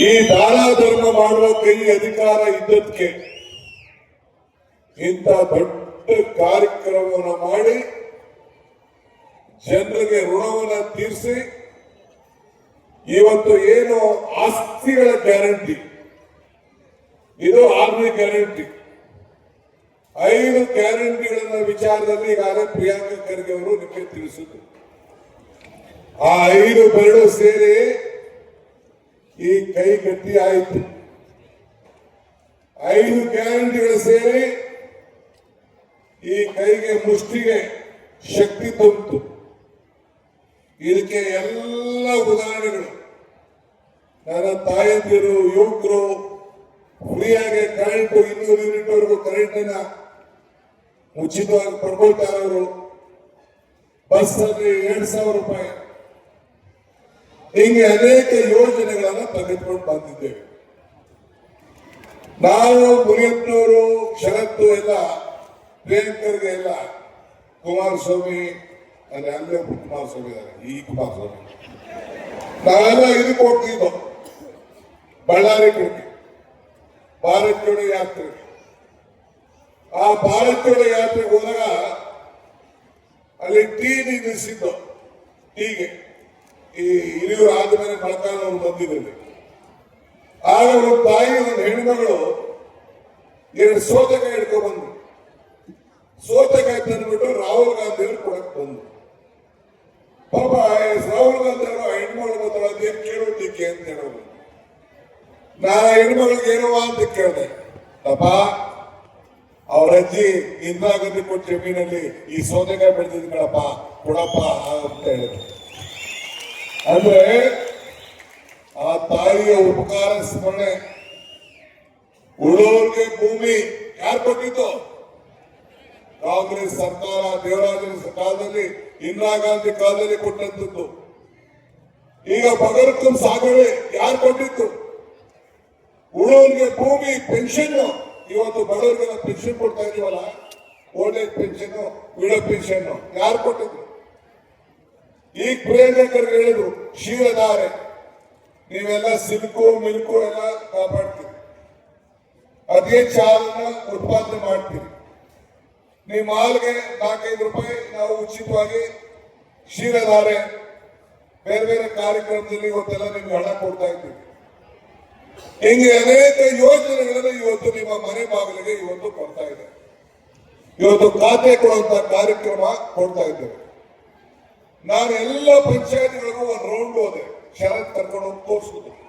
ಈ ದಾನ ಧರ್ಮ ಮಾಡುವ ಕೈ ಅಧಿಕಾರ ಇದ್ದದಕ್ಕೆ ಇಂತ ದೊಡ್ಡ ಕಾರ್ಯಕ್ರಮವನ್ನು ಮಾಡಿ ಜನರಿಗೆ ಋಣವನ್ನು ತೀರಿಸಿ ಇವತ್ತು ಏನು ಆಸ್ತಿಗಳ ಗ್ಯಾರಂಟಿ. ಇದು ಆರ್ಮಿ ಗ್ಯಾರಂಟಿ. ಐದು ಗ್ಯಾರಂಟಿಗಳನ್ನ ವಿಚಾರದಲ್ಲಿ ಈಗಾಗಲೇ ಪ್ರಿಯಾಂಕ ಖರ್ಗೆ ಅವರು ನಿಮಗೆ ತಿಳಿಸಿದ್ರು. ಆ ಐದು ಬೆರಳು ಸೇರಿ ಈ ಕೈ ಗಟ್ಟಿ ಆಯಿತು. ಐದು ಗ್ಯಾರಂಟಿಗಳು ಸೇರಿ ಈ ಕೈಗೆ ಮುಷ್ಟಿಗೆ ಶಕ್ತಿ ತುಂಬಿತು ಇದಕ್ಕೆ ಎಲ್ಲ ಉದಾಹರಣೆಗಳು. ನನ್ನ ತಾಯಂದಿರು, ಯುವಕರು, ಫ್ರೀಯಾಗಿ ಕರೆಂಟ್ ಇನ್ನೂರು ಯೂನಿಟ್ವರೆಗೂ ಕರೆಂಟ್ ಅನ್ನ ಉಚಿತವಾಗಿ ಪಡ್ಕೊಳ್ತಾರವರು ಬಸ್ ಅಲ್ಲಿ ಎರಡ್ ಸಾವಿರ ರೂಪಾಯಿ. ಹಿಂಗೆ ಅನೇಕ ಯೋಜನೆಗಳನ್ನ ತೆಗೆದುಕೊಂಡು ಬಂದಿದ್ದೇವೆ. ನಾವು ಮುನಿಯಪ್ಪನವರು, ಶರತ್ತು ಎಲ್ಲ, ಪ್ರಿಯಾಂಕರ್ಗೆ ಎಲ್ಲ, ಕುಮಾರಸ್ವಾಮಿ ಅಂದ್ರೆ ಅಲ್ಲೇ ಒಬ್ರು ಕುಮಾರಸ್ವಾಮಿ ಈ ಕುಮಾರಸ್ವಾಮಿ. ನಾವೆಲ್ಲ ಇದು ಕೊಡ್ತಿದ್ದೋ. ಬಳ್ಳಾರಿ ಕಡೆಗೆ ಭಾರತ ಯಾತ್ರೆ. ಆ ಭಾರತ ಯಾತ್ರೆಗೆ ಹೋದಾಗ ಅಲ್ಲಿ ಟೀ ನಿಲ್ಲಿಸಿದ್ದು, ಟೀಗೆ. ಈ ಹಿರಿಯೂರು ಆದಮೇಲೆ ಮೊಳಕಾಲವರು ಬಂದಿದ್ದೇನೆ ಆಗ ಒಂದು ತಾಯಿ, ಒಂದು ಹೆಣ್ಮಗಳು ಎರಡು ಸೋತೆಕಾಯಿ ಹಿಡ್ಕೊಂಡ್ ಬಂದ್ರು. ಅಂತ ತಂದ್ಬಿಟ್ಟು ರಾಹುಲ್ ಗಾಂಧಿ ಅವರು ಕೊಡಕ್ ಬಂದ್ರು. ಪಾಪ ರಾಹುಲ್ ಗಾಂಧಿ ಅವರು ಹೆಣ್ಮಗಳು ಬಂದ್ರು ಅದೇನ್ ಕೇಳೋದಿಕ್ಕೆ ಅಂತ ಹೇಳೋದು ನಾ ಹೆಣ್ಮಗಳಿಗೆ ಏನೋ ಅಂತ ಕೇಳಿದೆ. ಅಪ್ಪ, ಅವ್ರ ಅಜ್ಜಿ ಇಂದಿರಾ ಗಾಂಧಿ ಕೊಟ್ಟ ಜಮೀನಲ್ಲಿ ಈ ಸೋತೆಕಾಯಿ ಬೆಳೆದಿದ್ ಕಣಪ್ಪ, ಕೊಡಪ್ಪ ಅಂತ ಹೇಳಿದ್ರು. ಅಂದ್ರೆ ಆ ತಾಯಿಯ ಉಪಕಾರ ಸ್ಮರಣೆ ಉಳೋರ್ಗೆ ಭೂಮಿ ಯಾರು ಕೊಟ್ಟಿದ್ದು? ಕಾಂಗ್ರೆಸ್ ಸರ್ಕಾರ ದೇವರಾಜನ ಕಾಲದಲ್ಲಿ, ಇಂದಿರಾ ಗಾಂಧಿ ಕಾಲದಲ್ಲಿ ಕೊಟ್ಟಂತದ್ದು ಈಗ ಬಗರ್ಕಂ ಸಾಗಣೆ ಯಾರು ಕೊಟ್ಟಿತ್ತು ಉಳೋರ್ಗೆ ಭೂಮಿ ಪೆನ್ಷನ್ ಇವತ್ತು ಬಡವರಿಗೆಲ್ಲ ಪೆನ್ಷನ್ ಕೊಡ್ತಾ ಇದೀವಲ್ಲ? Old age pension widow pension ಯಾರು ಕೊಟ್ಟಿದ್ರು ಈಗ ಪ್ರಿಯಾಂಕರ್ಗೆ ಹೇಳಿದ್ರು ಶಿವಧಾರೆ ನೀವೆಲ್ಲ ಸಿಲ್ಕು, ಮಿಲ್ಕು ಎಲ್ಲ ಕಾಪಾಡ್ತೀರಿ. ಅದೇ ಚಾಲನ ಉತ್ಪಾದನೆ ಮಾಡ್ತೀರಿ. ನಿಮ್ಮ ಮಾಲ್ಗೆ ನಾಲ್ಕೈದು ರೂಪಾಯಿ ನಾವು ಉಚಿತವಾಗಿ ಕ್ಷೀರಧಾರೆ, ಬೇರೆ ಬೇರೆ ಕಾರ್ಯಕ್ರಮದಲ್ಲಿ ಇವತ್ತೆಲ್ಲ ನಿಮ್ಗೆ ಹಣ ಕೊಡ್ತಾ ಇದ್ದೀವಿ. ಹಿಂಗೆ ಅನೇಕ ಯೋಜನೆಗಳನ್ನು ಇವತ್ತು ನಿಮ್ಮ ಮನೆ ಬಾಗಿಲಿಗೆ ಇವತ್ತು ಕೊಡ್ತಾ ಇದೆ. ಇವತ್ತು ಖಾತೆ ಕೊಡುವಂತ ಕಾರ್ಯಕ್ರಮ ಕೊಡ್ತಾ ಇದ್ದೇವೆ. ನಾನು ಎಲ್ಲ ಪಂಚಾಯತ್ಗಳಿಗೂ ಒಂದು ರೌಂಡ್ ಹೋದೆ. ಶರತ್ ಕರ್ಕೊಂಡು ಹೋಗಿ ತೋರಿಸಿದ್ರು